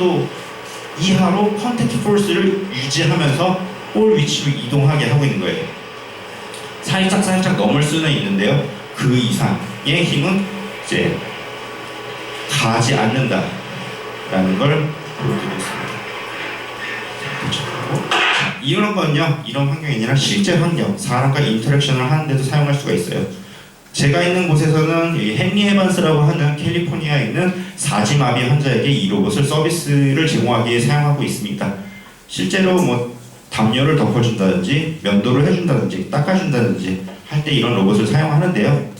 정도 이하로 컨택트 포스를 유지하면서 볼 위치로 이동하게 하고 있는 거예요. 살짝 살짝 넘을 수는 있는데요. 그 이상의 힘은 이제 가지 않는다라는 걸 보여드리겠습니다. 자, 이런 건요, 이런 환경이 아니라 실제 환경, 사람과 인터랙션을 하는데도 사용할 수가 있어요. 제가 있는 곳에서는 이 헨리 에반스라고 하는 캘리포니아에 있는 사지마비 환자에게 이 로봇을 서비스를 제공하기 위해 사용하고 있습니다. 실제로 뭐 담요를 덮어준다든지 면도를 해준다든지 닦아준다든지 할 때 이런 로봇을 사용하는데요.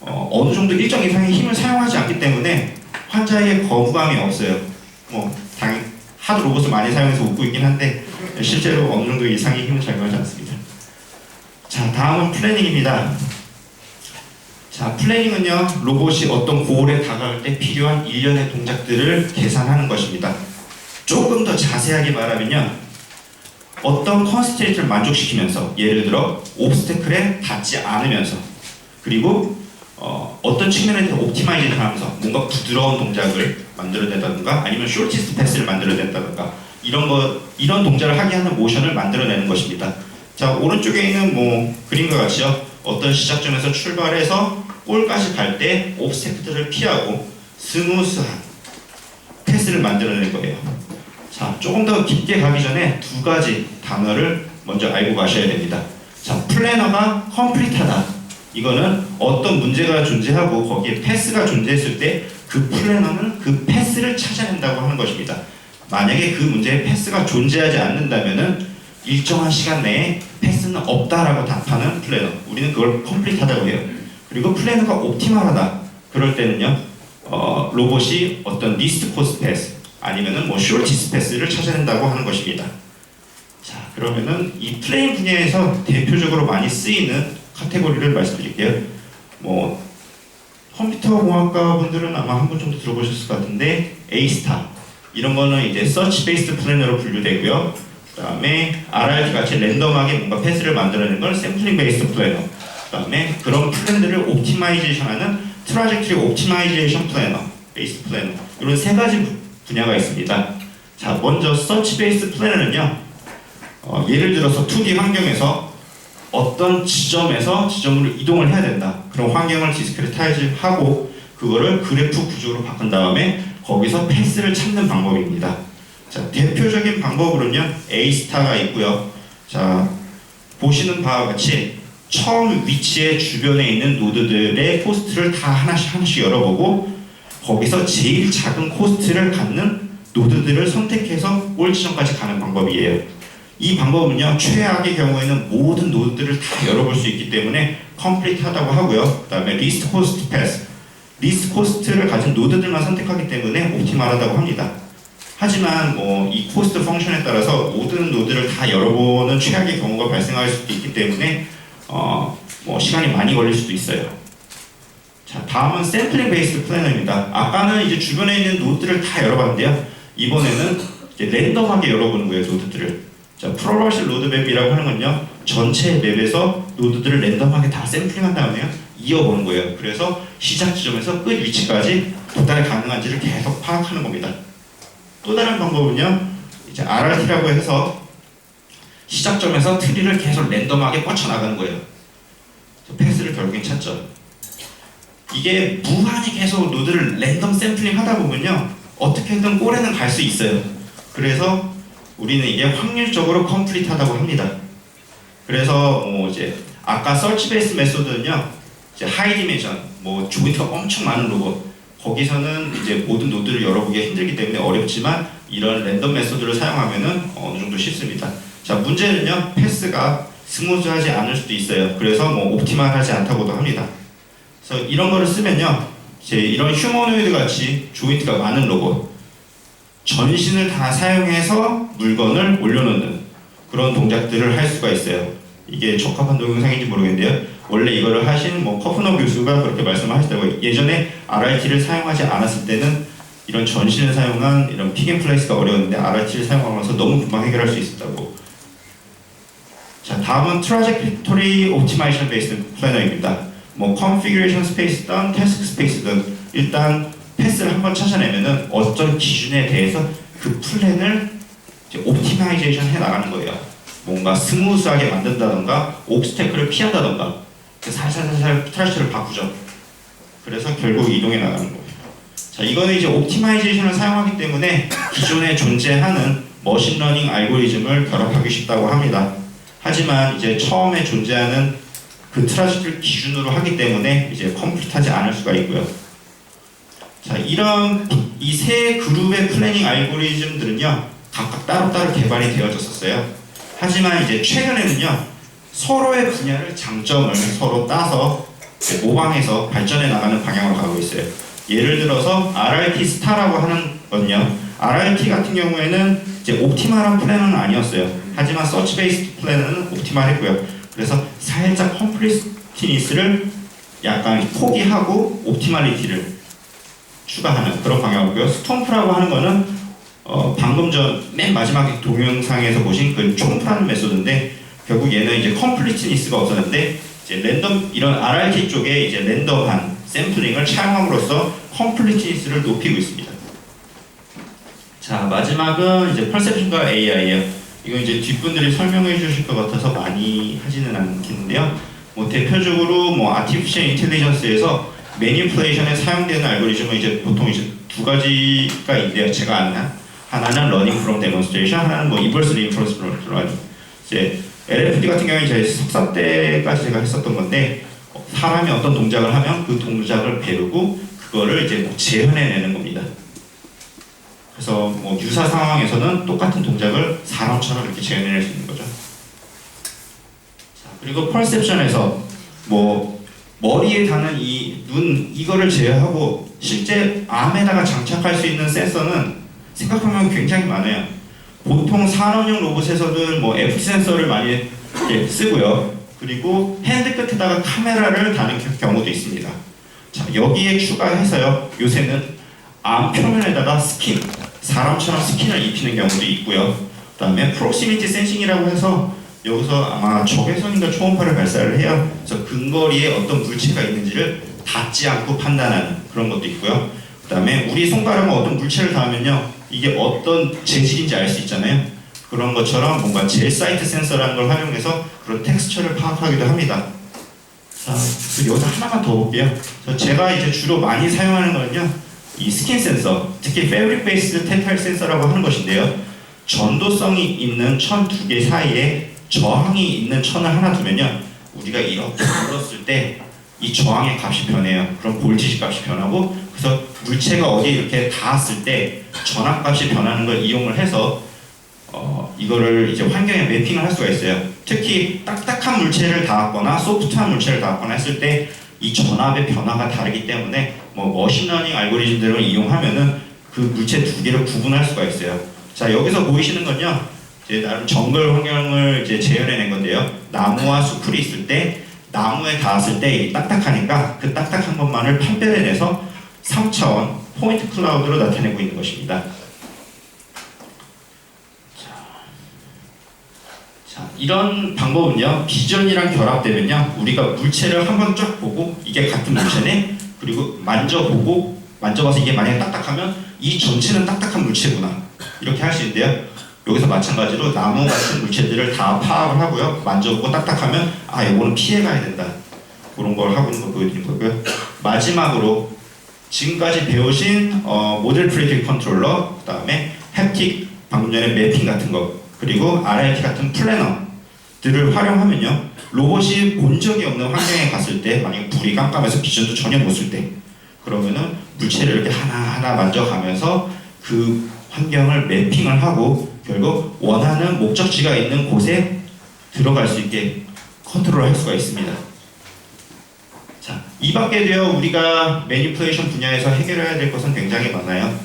어, 어느 정도 일정 이상의 힘을 사용하지 않기 때문에 환자의 거부감이 없어요. 뭐 당연 하도 로봇을 많이 사용해서 웃고 있긴 한데 실제로 어느 정도 이상의 힘을 작용하지 않습니다. 자 다음은 플래닝입니다. 자, 플래닝은요, 로봇이 어떤 고을에 다가갈 때 필요한 일련의 동작들을 계산하는 것입니다. 조금 더 자세하게 말하면요, 어떤 컨스트레이트를 만족시키면서, 예를 들어, 옵스테클에 닿지 않으면서, 그리고 어, 어떤 측면에 대해서 옵티마이징을 하면서 뭔가 부드러운 동작을 만들어낸다든가 아니면 쇼티스트 패스를 만들어낸다든가 이런 거 이런 동작을 하게 하는 모션을 만들어내는 것입니다. 자 오른쪽에 있는 뭐 그림과 같이요 어떤 시작점에서 출발해서 골까지 갈 때 옵스테클들을 피하고 스무스한 패스를 만들어낼 거예요. 자, 조금 더 깊게 가기 전에 두 가지 단어를 먼저 알고 가셔야 됩니다. 자, 플래너가 컴플리트하다. 이거는 어떤 문제가 존재하고 거기에 패스가 존재했을 때 그 플래너는 그 패스를 찾아낸다고 하는 것입니다. 만약에 그 문제에 패스가 존재하지 않는다면은 일정한 시간 내에 패스는 없다라고 답하는 플래너. 우리는 그걸 컴플리트하다고 해요. 그리고 플래너가 옵티멀하다. 그럴 때는요, 어, 로봇이 어떤 리스트 코스 패스 아니면은 뭐 숄티스 패스를 찾아낸다고 하는 것입니다. 자, 그러면은 이 플레인 분야에서 대표적으로 많이 쓰이는 카테고리를 말씀드릴게요. 뭐 컴퓨터 공학과 분들은 아마 한 번 정도 들어보셨을 것 같은데 A-스타 이런 거는 이제 서치 베이스드 플래너로 분류되고요. 그 다음에 RRT 같이 랜덤하게 뭔가 패스를 만들어내는 걸 샘플링 베이스드 플래너. 그다음에 그런 플랜들을 옵티마이제이션하는 트라젝트리 옵티마이제이션 플래너, 베이스 플래너 이런 세 가지 부- 분야가 있습니다. 자, 먼저 서치 베이스 플래너는요. 어, 예를 들어서 2D 환경에서 어떤 지점에서 지점으로 이동을 해야 된다. 그런 환경을 디스크리타이즈하고 그거를 그래프 구조로 바꾼 다음에 거기서 패스를 찾는 방법입니다. 자, 대표적인 방법으로는요. A-스타가 있고요. 자, 보시는 바와 같이 처음 위치의 주변에 있는 노드들의 코스트를 다 하나씩 하나씩 열어보고 거기서 제일 작은 코스트를 갖는 노드들을 선택해서 골 지점까지 가는 방법이에요. 이 방법은요 최악의 경우에는 모든 노드들을 다 열어볼 수 있기 때문에 컴플리트하다고 하고요. 그다음에 리스트 코스트 패스, 리스트 코스트를 가진 노드들만 선택하기 때문에 옵티멀하다고 합니다. 하지만 뭐 이 코스트 펑션에 따라서 모든 노드를 다 열어보는 최악의 경우가 발생할 수도 있기 때문에 어, 뭐 시간이 많이 걸릴 수도 있어요. 자, 다음은 샘플링 베이스드 플래너입니다. 아까는 이제 주변에 있는 노드를 다 열어봤는데요. 이번에는 랜덤하게 열어보는 거예요, 노드들을. 자, 프로버셜 로드맵이라고 하는 건요, 전체 맵에서 노드들을 랜덤하게 다 샘플링한 다음에요, 이어보는 거예요. 그래서 시작 지점에서 끝 위치까지 도달 가능한지를 계속 파악하는 겁니다. 또 다른 방법은요, 이제 RRT라고 해서 시작점에서 트리를 계속 랜덤하게 뻗쳐나가는 거예요. 저 패스를 결국엔 찾죠. 이게 무한히 계속 노드를 랜덤 샘플링 하다 보면요, 어떻게든 골에는 갈 수 있어요. 그래서 우리는 이게 확률적으로 컴플리트하다고 합니다. 그래서 뭐 이제 아까 서치 베이스 메소드는요, 이제 하이 디멘션, 뭐 조인트가 엄청 많은 로봇, 거기서는 이제 모든 노드를 열어보기가 힘들기 때문에 어렵지만 이런 랜덤 메소드를 사용하면은 어느 정도 쉽습니다. 자 문제는요, 패스가 스무즈하지 않을 수도 있어요. 그래서 뭐 옵티멀하지 않다고도 합니다. 그래서 이런 거를 쓰면요, 이제 이런 휴머노이드 같이 조인트가 많은 로봇, 전신을 다 사용해서 물건을 올려놓는 그런 동작들을 할 수가 있어요. 이게 적합한 동영상인지 모르겠는데요. 원래 이거를 하신 뭐 커프너 교수가 그렇게 말씀하시더라고요. 예전에 RRT를 사용하지 않았을 때는 이런 전신을 사용한 이런 픽앤플레이스가 어려웠는데 RRT를 사용하면서 너무 금방 해결할 수 있었다고. 자, 다음은 트라젝토리 옵티마이션 베이스드 플래너입니다. 뭐 컨피그레이션 스페이스든 태스크 스페이스든 일단 패스를 한번 찾아내면은 어떤 기준에 대해서 그 플랜을 이제 옵티마이제이션 해 나가는 거예요. 뭔가 스무스하게 만든다던가 옵스테클을 피한다던가 살살살살 트라시를 바꾸죠. 그래서 결국 이동해 나가는 거예요. 자, 이거는 이제 옵티마이제이션을 사용하기 때문에 기존에 존재하는 머신러닝 알고리즘을 결합하기 쉽다고 합니다. 하지만 이제 처음에 존재하는 그 트라시를 기준으로 하기 때문에 이제 컴플릿하지 않을 수가 있고요. 자, 이런 이 세 그룹의 플래닝 알고리즘들은요, 각각 따로따로 개발이 되어졌었어요. 하지만 이제 최근에는요, 서로의 분야를 장점을 서로 따서 모방해서 발전해 나가는 방향으로 가고 있어요. 예를 들어서 RRT 스타라고 하는 건요, RRT 같은 경우에는 이제 옵티말한 플래너는 아니었어요. 하지만 서치 베이스드 플래너는 옵티말했고요. 그래서 살짝 컴플리티니스를 약간 포기하고 옵티말리티를 추가하는 그런 방향이고요. 스톰프라고 하는 거는 어, 방금 전 맨 마지막 동영상에서 보신 그 촘프라는 메소드인데 결국 얘는 이제 컴플리티니스가 없었는데 이제 랜덤 이런 RRT 쪽에 이제 랜덤한 샘플링을 차용함으로써 컴플리티니스를 높이고 있습니다. 자 마지막은 이제 퍼셉션과 AI예요. 이거 이제 뒷분들이 설명해 주실 것 같아서 많이 하지는 않겠는데요. 뭐 대표적으로 뭐 아티피셜 인텔리전스에서 매니플레이션에 사용되는 알고리즘은 이제 보통 이제 두 가지가 있는데요. 제가 아는 한. 하나는 learning from demonstration, 하나는 뭐 inverse reinforcement learning. 이제 LFD 같은 경우에 제 석사 때까지 제가 했었던 건데 어, 사람이 어떤 동작을 하면 그 동작을 배우고 그거를 이제 뭐 재현해내는 겁니다. 그래서 뭐 유사 상황에서는 똑같은 동작을 사람처럼 이렇게 재현해낼 수 있는 거죠. 자, 그리고 퍼셉션에서 뭐 머리에 다는 이 눈 이거를 제외하고 실제 암에다가 장착할 수 있는 센서는 생각하면 굉장히 많아요. 보통 산업용 로봇에서는 뭐 F 센서를 많이 쓰고요. 그리고 핸드 끝에다가 카메라를 다는 경우도 있습니다. 자 여기에 추가해서요. 요새는 암 표면에다가 스킨, 사람처럼 스킨을 입히는 경우도 있고요. 그 다음에 프록시미티 센싱이라고 해서 여기서 아마 적외선인가 초음파를 발사를 해요. 그래서 근거리에 어떤 물체가 있는지를 닿지 않고 판단하는 그런 것도 있고요. 그 다음에 우리 손가락에 어떤 물체를 닿으면요, 이게 어떤 재질인지 알 수 있잖아요. 그런 것처럼 뭔가 젤 사이트 센서라는 걸 활용해서 그런 텍스처를 파악하기도 합니다. 자, 그리고 여기서 하나만 더 볼게요. 저 제가 이제 주로 많이 사용하는 거는요, 이 스킨 센서, 특히 패브릭 베이스 텐탈 센서라고 하는 것인데요. 전도성이 있는 천 두 개 사이에 저항이 있는 천을 하나 두면요, 우리가 이렇게 불었을 때 이 저항의 값이 변해요. 그럼 볼티지 값이 변하고 그래서 물체가 어디에 이렇게 닿았을 때 전압 값이 변하는 걸 이용을 해서 어, 이거를 이제 환경에 매핑을 할 수가 있어요. 특히 딱딱한 물체를 닿았거나 소프트한 물체를 닿았거나 했을 때 이 전압의 변화가 다르기 때문에 뭐 머신러닝 알고리즘들을 이용하면은 그 물체 두 개를 구분할 수가 있어요. 자 여기서 보이시는 건요. 이제 나름 정글 환경을 이제 재현해낸 건데요. 나무와 수풀이 있을 때 나무에 닿았을 때 딱딱하니까 그 딱딱한 것만을 판별해내서 3차원 포인트 클라우드로 나타내고 있는 것입니다. 자, 이런 방법은요, 비전이랑 결합되면요, 우리가 물체를 한번 쫙 보고 이게 같은 물체네, 그리고 만져보고 만져봐서 이게 만약에 딱딱하면 이 전체는 딱딱한 물체구나. 이렇게 할 수 있는데요. 여기서 마찬가지로 나무 같은 물체들을 다 파악을 하고요, 만져보고 딱딱하면 아 이거는 피해가야 된다. 그런 걸 하고 있는 걸 보여드린 거고요. 마지막으로 지금까지 배우신 어, 모델 프리딕 컨트롤러, 그 다음에 햅틱 방금 전에 매핑 같은 거 그리고 RIT 같은 플래너들을 활용하면요 로봇이 본 적이 없는 환경에 갔을 때 만약 불이 깜깜해서 비전도 전혀 못 쓸 때 그러면은 물체를 이렇게 하나하나 만져가면서 그 환경을 매핑을 하고 결국 원하는 목적지가 있는 곳에 들어갈 수 있게 컨트롤할 수가 있습니다. 자, 이 밖에도요 우리가 매니플레이션 분야에서 해결해야 될 것은 굉장히 많아요.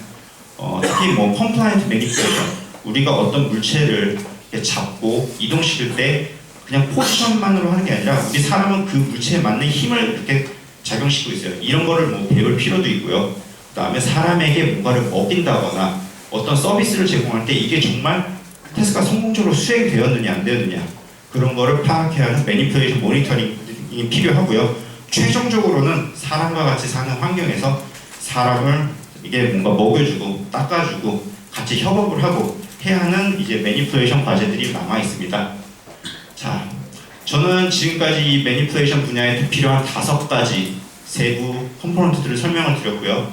어, 특히 뭐 컴플라이언트 매니플레이션 우리가 어떤 물체를 잡고 이동시킬 때 그냥 포지션만으로 하는 게 아니라 우리 사람은 그 물체에 맞는 힘을 이렇게 작용시키고 있어요. 이런 거를 뭐 배울 필요도 있고요. 그 다음에 사람에게 뭔가를 먹인다거나 어떤 서비스를 제공할 때 이게 정말 테스트가 성공적으로 수행되었느냐 안 되었느냐 그런 거를 파악해야 하는 매니플레이션 모니터링이 필요하고요. 최종적으로는 사람과 같이 사는 환경에서 사람을 이게 뭔가 먹여주고 닦아주고 같이 협업을 하고 해야 하는 이제 매니플레이션 과제들이 남아 있습니다. 자, 저는 지금까지 이 매니플레이션 분야에 필요한 다섯 가지 세부 컴포넌트들을 설명을 드렸고요.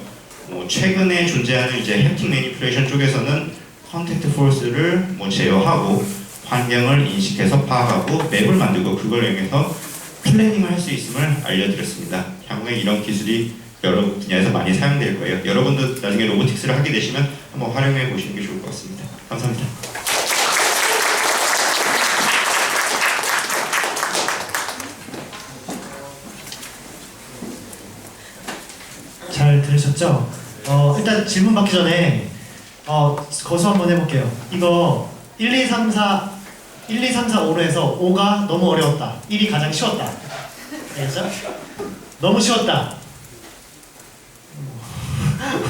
뭐 최근에 존재하는 이제 해킹 매니플레이션 쪽에서는 컨택트 포스를 뭐 제어하고 환경을 인식해서 파악하고 맵을 만들고 그걸 이용해서 플래닝을 할 수 있음을 알려드렸습니다. 향후에 이런 기술이 여러 분야에서 많이 사용될 거예요. 여러분도 나중에 로보틱스를 하게 되시면 한번 활용해 보시는 게 좋을 것 같습니다. 감사합니다. 잘 들으셨죠? 어, 일단 질문 받기 전에 어, 거수 한번 해볼게요. 이거 1, 2, 3, 4, 1, 2, 3, 4, 5로 해서 5가 너무 어려웠다. 1이 가장 쉬웠다. 알겠죠? 너무 쉬웠다.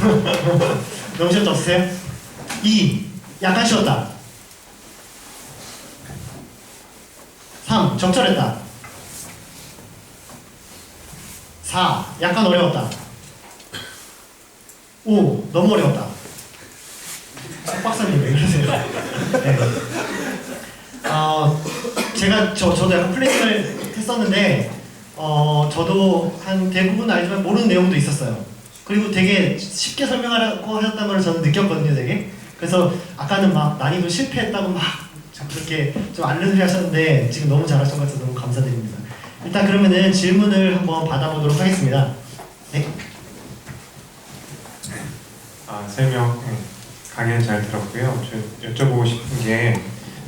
너무 쉬웠다 없으세요? 2. 약간 쉬웠다. 3. 적절했다. 4. 약간 어려웠다. 오, 너무 어려웠다. 박사님 왜 그러세요? 네. 어, 제가 저 저도 약간 플레이를 했었는데 어, 저도 한 대부분 알지만 모르는 내용도 있었어요. 그리고 되게 쉽게 설명하라고 하셨다는 걸 저는 느꼈거든요, 되게. 그래서 아까는 막 난이도 실패했다고 막 그렇게 좀 알려드리 하셨는데 지금 너무 잘하신 것 같아서 너무 감사드립니다. 일단 그러면은 질문을 한번 받아보도록 하겠습니다. 네. 아, 설명 네, 강연 잘 들었고요. 저 여쭤보고 싶은 게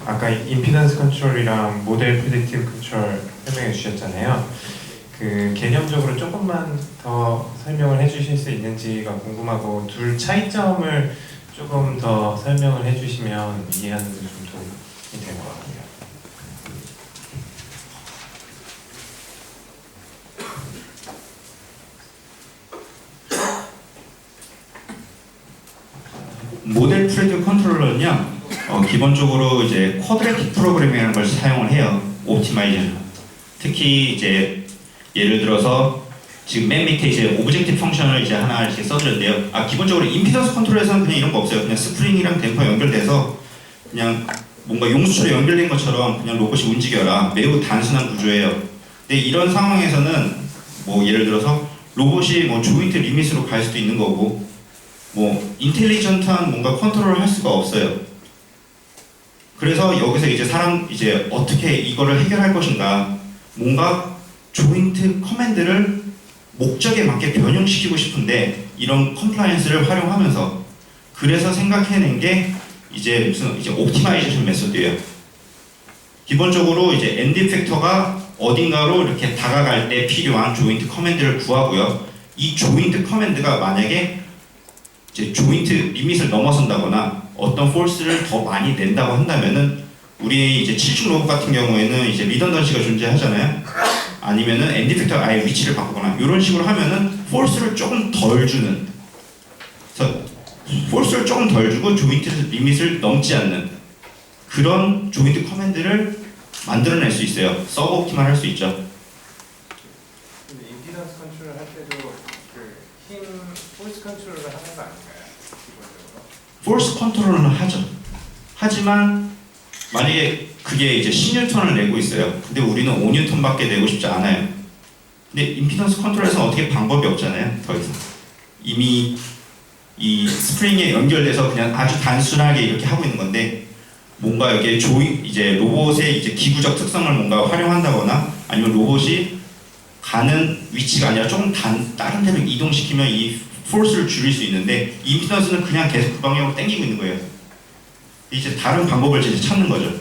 아까 임피던스 컨트롤이랑 모델 프리딕티브 컨트롤 설명해 주셨잖아요. 그 개념적으로 조금만 더 설명을 해 주실 수 있는지가 궁금하고 둘 차이점을 조금 더 설명을 해주시면 이해하는 데 좀 도움이 될 것 같아요. 모델 프레드 컨트롤러는요, 어, 기본적으로 이제 쿼드레틱 프로그래밍이라는 걸 사용을 해요. 옵티마이저는. 특히 이제 예를 들어서 지금 맨 밑에 이제 오브젝트 펑션을 이제 하나 이렇게 써드렸는데요. 아 기본적으로 임피던스 컨트롤에서는 그냥 이런 거 없어요. 그냥 스프링이랑 댐퍼 연결돼서 그냥 뭔가 용수철에 연결된 것처럼 그냥 로봇이 움직여라. 매우 단순한 구조예요. 근데 이런 상황에서는 뭐 예를 들어서 로봇이 뭐 조인트 리밋으로 갈 수도 있는 거고 뭐 인텔리전트한 뭔가 컨트롤을 할 수가 없어요. 그래서 여기서 이제 사람 이제 어떻게 이거를 해결할 것인가 뭔가 조인트 커맨드를 목적에 맞게 변형시키고 싶은데 이런 컴플라이언스를 활용하면서 그래서 생각해낸 게 이제 무슨 이제 옵티마이제이션 메소드예요. 기본적으로 이제 엔드 팩터가 어딘가로 이렇게 다가갈 때 필요한 조인트 커맨드를 구하고요. 이 조인트 커맨드가 만약에 이제 조인트 리밋을 넘어선다거나 어떤 폴스를 더 많이 낸다고 한다면은 우리 이제 7축 로봇 같은 경우에는 이제 리던던시가 존재하잖아요. 아니면은 엔드 팩터 아예 위치를 바꾸거나 이런 식으로 하면은 폴스를 조금 덜 주는 그래서 폴스를 조금 덜 주고 조인트 리밋을 넘지 않는 그런 조인트 커맨드를 만들어낼 수 있어요. 서브 옵티만 할 수 있죠. 근데 임피던스 컨트롤 할 때도 그힘 포스 컨트롤을 하는 거 아닌가요? 기본적으로? 폴스 컨트롤은 하죠. 하지만 만약에 그게 이제 10뉴턴을 내고 있어요. 근데 우리는 5뉴턴밖에 내고 싶지 않아요. 근데 임피던스 컨트롤에서 어떻게 방법이 없잖아요. 더 이상. 이미 이 스프링에 연결돼서 그냥 아주 단순하게 이렇게 하고 있는 건데 뭔가 여기에 조이 이제 로봇의 이제 기구적 특성을 뭔가 활용한다거나 아니면 로봇이 가는 위치가 아니라 조금 단, 다른 데로 이동시키면 이 포스를 줄일 수 있는데 임피던스는 그냥 계속 그 방향으로 당기고 있는 거예요. 이제 다른 방법을 이제 찾는 거죠.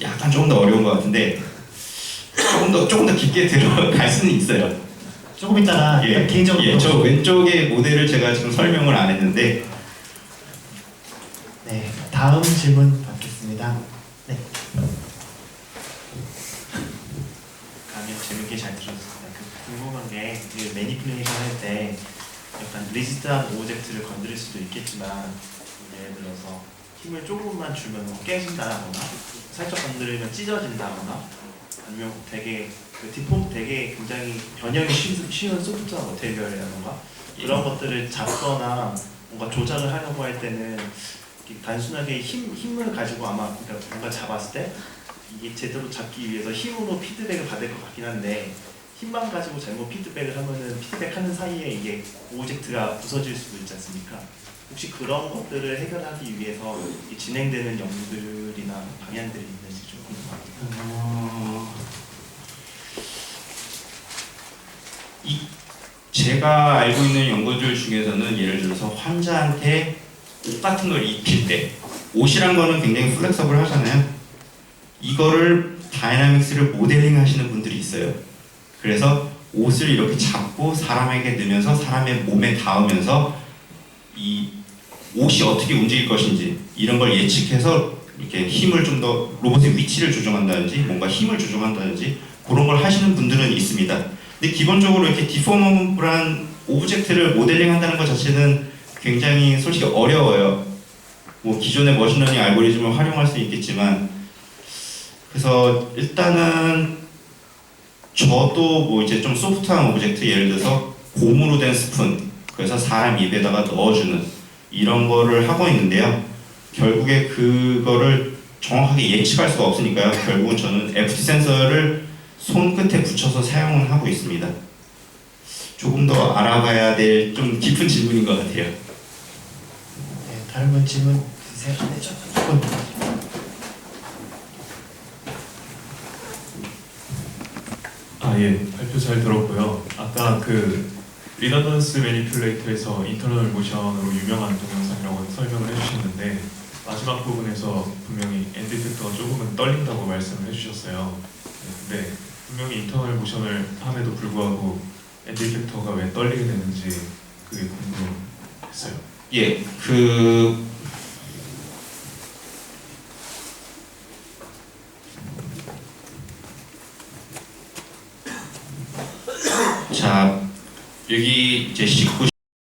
약간 조금 더 어려운 것 같은데 조금 더 조금 더 깊게 들어갈 수는 있어요. 조금 이따가 예, 개인적으로 예, 저 왼쪽의 모델을 제가 지금 설명을 안 했는데 네, 다음 질문 받겠습니다. 네. 강연 재밌게 잘 들었습니다. 그 궁금한 게 매니플레이션 할때 약간 리지스트한 오브젝트를 건드릴 수도 있겠지만 예를 들어서 힘을 조금만 주면 뭐 깨진다거나 살짝 건드리면 찢어진다거나 아니면 되게 그 디폼 되게 굉장히 변형이 쉬운, 쉬운 소프트웨어 머테리얼이라던가 이런 것들을 잡거나 뭔가 조작을 하려고 할 때는 단순하게 힘, 힘을 가지고 아마 그러니까 뭔가 잡았을 때 이게 제대로 잡기 위해서 힘으로 피드백을 받을 것 같긴 한데 힘만 가지고 잘못 피드백을 하면은 피드백하는 사이에 이게 오브젝트가 부서질 수도 있지 않습니까? 혹시 그런 것들을 해결하기 위해서 이 진행되는 연구들이나 방향들이 있는지 좀 궁금합니다. 제가 알고 있는 연구들 중에서는 예를 들어서 환자한테 옷 같은 걸 입힐 때 옷이란 거는 굉장히 플렉서블 하잖아요. 이거를 다이나믹스를 모델링 하시는 분들이 있어요. 그래서 옷을 이렇게 잡고 사람에게 넣으면서 사람의 몸에 닿으면서 이 옷이 어떻게 움직일 것인지 이런 걸 예측해서 이렇게 힘을 좀 더 로봇의 위치를 조정한다든지 뭔가 힘을 조정한다든지 그런 걸 하시는 분들은 있습니다. 근데 기본적으로 이렇게 디포머블한 오브젝트를 모델링 한다는 것 자체는 굉장히 솔직히 어려워요. 뭐 기존의 머신러닝 알고리즘을 활용할 수 있겠지만 그래서 일단은 저도 뭐 이제 좀 소프트한 오브젝트 예를 들어서 고무로 된 스푼 그래서 사람 입에다가 넣어주는 이런 거를 하고 있는데요. 결국에 그거를 정확하게 예측할 수가 없으니까요. 결국은 저는 FT 센서를 손끝에 붙여서 사용을 하고 있습니다. 조금 더 알아봐야 될 좀 깊은 질문인 것 같아요. 네, 다른 분 질문 있으세요? 네, 저- 조금. 예. 발표 잘 들었고요. 아까 그 리더던스 매니플레이터에서 인터널 모션으로 유명한 동영상이라고 설명을 해주셨는데 마지막 부분에서 분명히 엔드 텍터가 조금은 떨린다고 말씀을 해주셨어요. 네, 근데 분명히 인터널 모션을 함에도 불구하고 엔드 텍터가 왜 떨리게 되는지 그게 궁금했어요. 예, 그 자, 여기 이제 19,